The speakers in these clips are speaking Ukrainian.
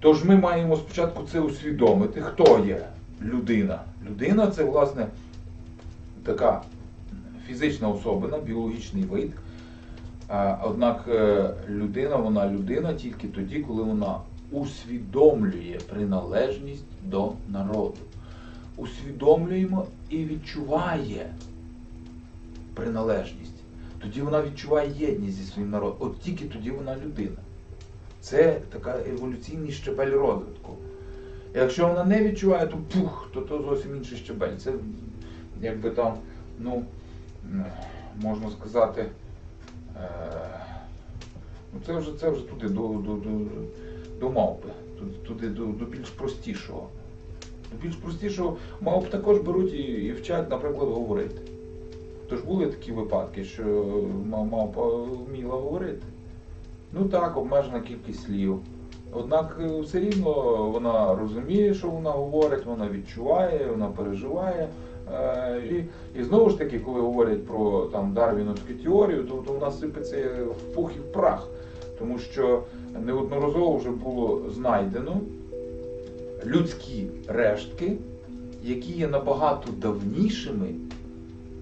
Тож ми маємо спочатку це усвідомити, хто є людина. Людина це, власне, така фізична особина, біологічний вид. Однак е, людина, вона людина тільки тоді, коли вона усвідомлює приналежність до народу. Усвідомлюємо і відчуває приналежність. Тоді вона відчуває єдність зі своїм народом. От тільки тоді вона людина. Це така еволюційний щебель розвитку. Якщо вона не відчуває, то пух, то то зовсім інший щебель. Це якби там, ну, можна сказати, е, ну це вже це вже туди до, до, до, до мавпи, туди, до, до більш простішого. До більш простішого мавп також беруть і, і вчать, наприклад, говорити. Тож були такі випадки, що ма- мавпа вміла говорити. Ну так, обмежена кількість слів. Однак е, все рівно вона розуміє, що вона говорить, вона відчуває, вона переживає. Е, І, і знову ж таки, коли говорять про там Дарвіновську теорію, то, то вона сипеться в пух і в прах, тому що неодноразово вже було знайдено людські рештки, які є набагато давнішими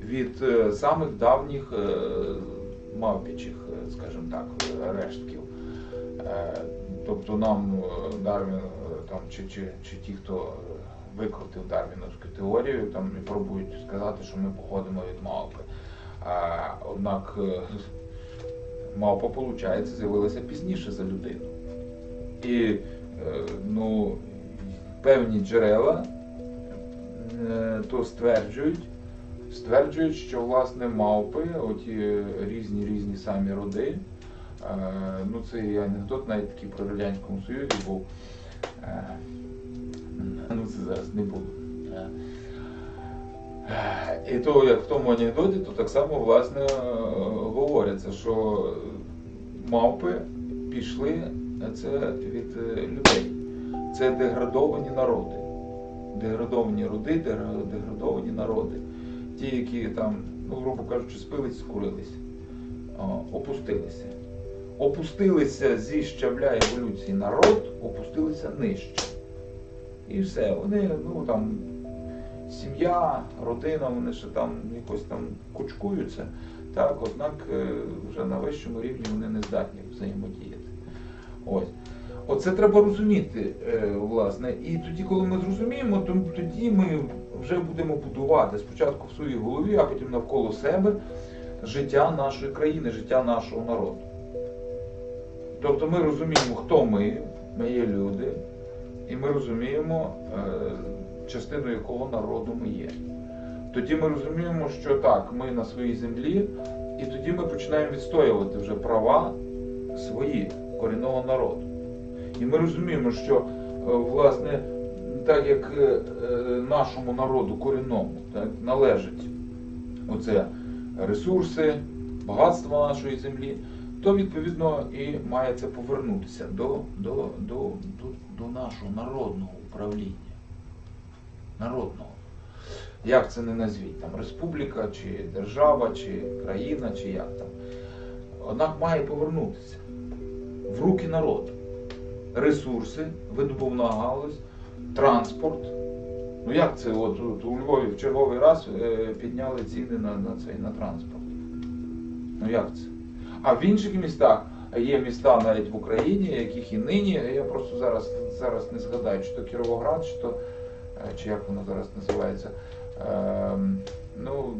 від е, самих давніх мавпічих, е, скажімо так, рештків. Е, Тобто нам е, Дарвін там, чи, чи, чи ті, хто викрутив Дарвіновську теорію, там і пробують сказати, що ми походимо від мавпи. Однак мавпа, виходить, з'явилася пізніше за людину. І ну, певні джерела то стверджують, стверджують, що власне мавпи, оті різні різні самі роди. е, Ну, це і анекдот навіть такий про Радянському Союзі був. Е, Ну, це зараз не буду. Е, І то, як в тому анекдоті, то так само власне говориться, що мавпи пішли це від людей. Це деградовані народи. Деградовані роди, деградовані народи. Ті, які там, ну, грубо кажучи, спились, скурились, опустилися. Опустилися зі щабля еволюції народ, опустилися нижче. І все. Вони, ну там, сім'я, родина, вони ще там якось там кучкуються. Так, однак е, вже на вищому рівні вони не здатні взаємодіяти. Ось. Оце треба розуміти, е, власне. І тоді, коли ми зрозуміємо, то тоді ми вже будемо будувати спочатку в своїй голові, а потім навколо себе життя нашої країни, життя нашого народу. Тобто ми розуміємо, хто ми, ми є люди, і ми розуміємо, е, частиною якого народу ми є. Тоді ми розуміємо, що так, ми на своїй землі, і тоді ми починаємо відстоювати вже права свої корінного народу. І ми розуміємо, що е, власне, так як е, е, нашому народу корінному так, належить оце ресурси, багатство нашої землі, то відповідно і має це повернутися до, до, до, до, до нашого народного управління. Народного. Як це не назвіть, там республіка, чи держава, чи країна, чи як там. Однак має повернутися в руки народу. Ресурси, видобувна галузь, транспорт. Ну як це? От, от у Львові в черговий раз е, підняли ціни на, на цей на транспорт. Ну як це? А в інших містах є міста навіть в Україні, яких і нині, я просто зараз, зараз не згадаю, чи то Кіровоград, чи то е, чи як воно зараз називається. Ем, ну,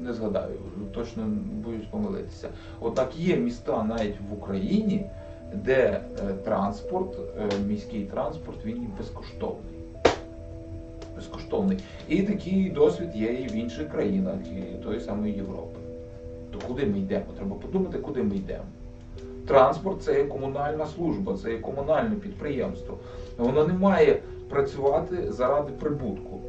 не згадаю, точно боюсь помилитися. Однак є міста навіть в Україні, де е, транспорт, е, міський транспорт, він безкоштовний. Безкоштовний. І такий досвід є і в інших країнах, і тої самої Європи. То куди ми йдемо? Треба подумати, куди ми йдемо. Транспорт це є комунальна служба, це є комунальне підприємство. Воно не має працювати заради прибутку.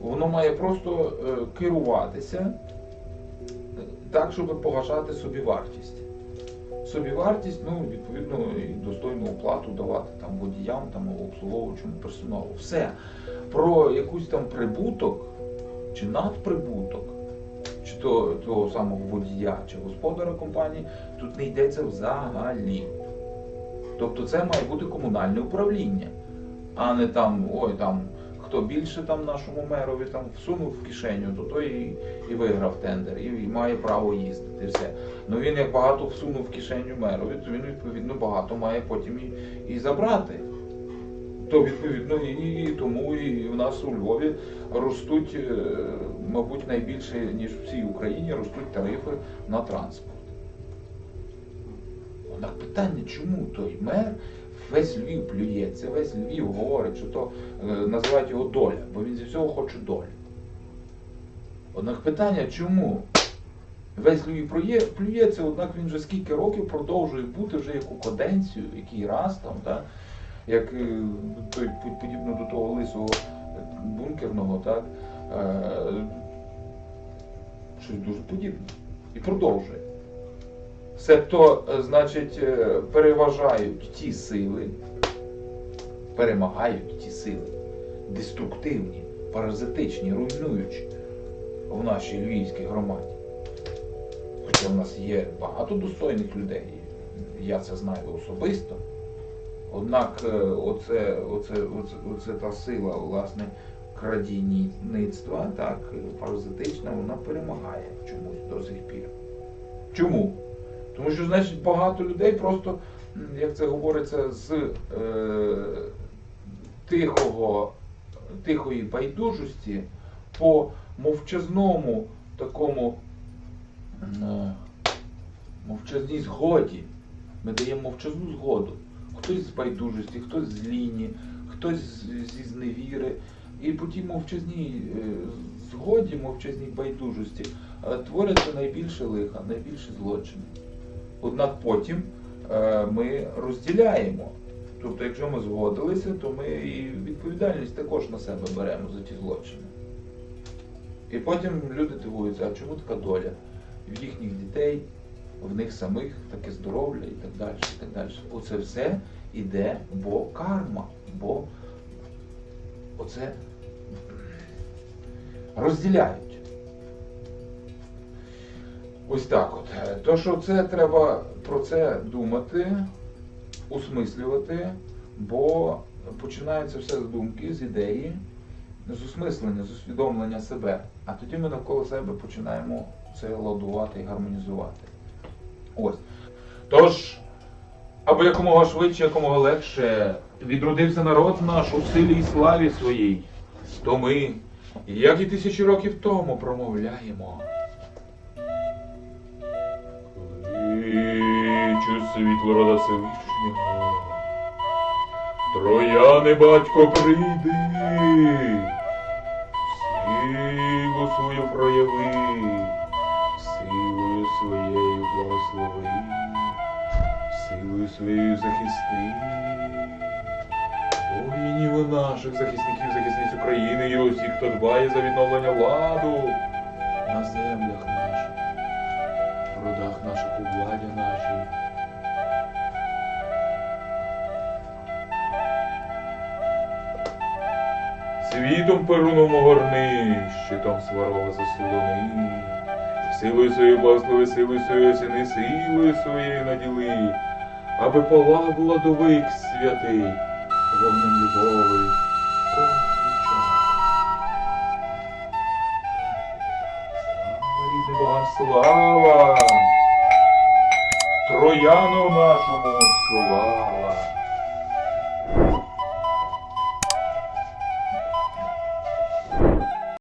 Воно має просто е, керуватися так, щоб погашати собівартість. Собівартість, ну, відповідно, і достойну оплату давати там водіям, там, обслуговуючому персоналу. Все. Про якусь там прибуток чи надприбуток, чи то, того самого водія, чи господара компанії, тут не йдеться взагалі. Тобто це має бути комунальне управління, а не там, ой, там, хто більше там нашому мерові там всунув в кишеню, то той і, і виграв тендер, і, і має право їздити. Все. Ну він як багато всунув в кишеню мерові, то він відповідно багато має потім і, і забрати. То відповідно і, і тому і в нас у Львові ростуть, е, мабуть, найбільше, ніж в всій Україні, ростуть тарифи на транспорт. Однак питання, чому той мер весь Львів плюється, весь Львів говорить, що то е, називають його доля, бо він зі всього хоче долю. Однак питання, чому весь Львів плюється, однак він вже скільки років продовжує бути вже яку каденцію, який раз там, так? як е, той подібно до того лисого е, бункерного, так? щось дуже подібне. І продовжує. Себто, е, значить, е, переважають ті сили, перемагають ті сили, деструктивні, паразитичні, руйнуючі в нашій львівській громаді. Хоча в нас є багато достойних людей, я це знаю особисто. Однак е, оце, оце, оце, оце та сила, власне, крадійництва, так, паразитична, вона перемагає чомусь до сих пір. Чому? Тому що, значить, багато людей просто, як це говориться, з е, тихого, тихої байдужості по мовчазному такому е, мовчазній згоді. Ми даємо мовчазну згоду. Хтось з байдужості, хтось з ліні, хтось зі зневіри. І по тій мовчазній е, згоді, мовчазній байдужості е, творяться найбільше лиха, найбільше злочини. Однак потім е, ми розділяємо. Тобто, якщо ми згодилися, то ми і відповідальність також на себе беремо за ті злочини. І потім люди дивуються, а чому така доля? В їхніх дітей, в них самих таке здоров'я і так далі. і так далі. Оце все іде, бо карма, бо оце розділяють. Ось так от. Е, То, що це треба про це думати, усмислювати, бо починається все з думки, з ідеї, з усмислення, з усвідомлення себе. А тоді ми навколо себе починаємо це ладувати і гармонізувати. Ось. Тож, аби якомога швидше, якомога легше відродився народ наш у силі і славі своїй, то ми, як і тисячі років тому, промовляємо. Кличу світло рода Всевишнього, Трояни батько прийди, силу свою прояви, силою своєю благослови, силою своєю захисти. Воїнів наших захисників, захисниць України і усіх, хто дбає за відновлення ладу на землях наших, в родах наших у владі нашій. Світом перуном огорни, щитом сварога засолони, силою своєю благослови, силою своєю осяни, силою своєю наділи, аби полагала до вик святий, вогнем рідним богам, слава! Трояну нашому слава!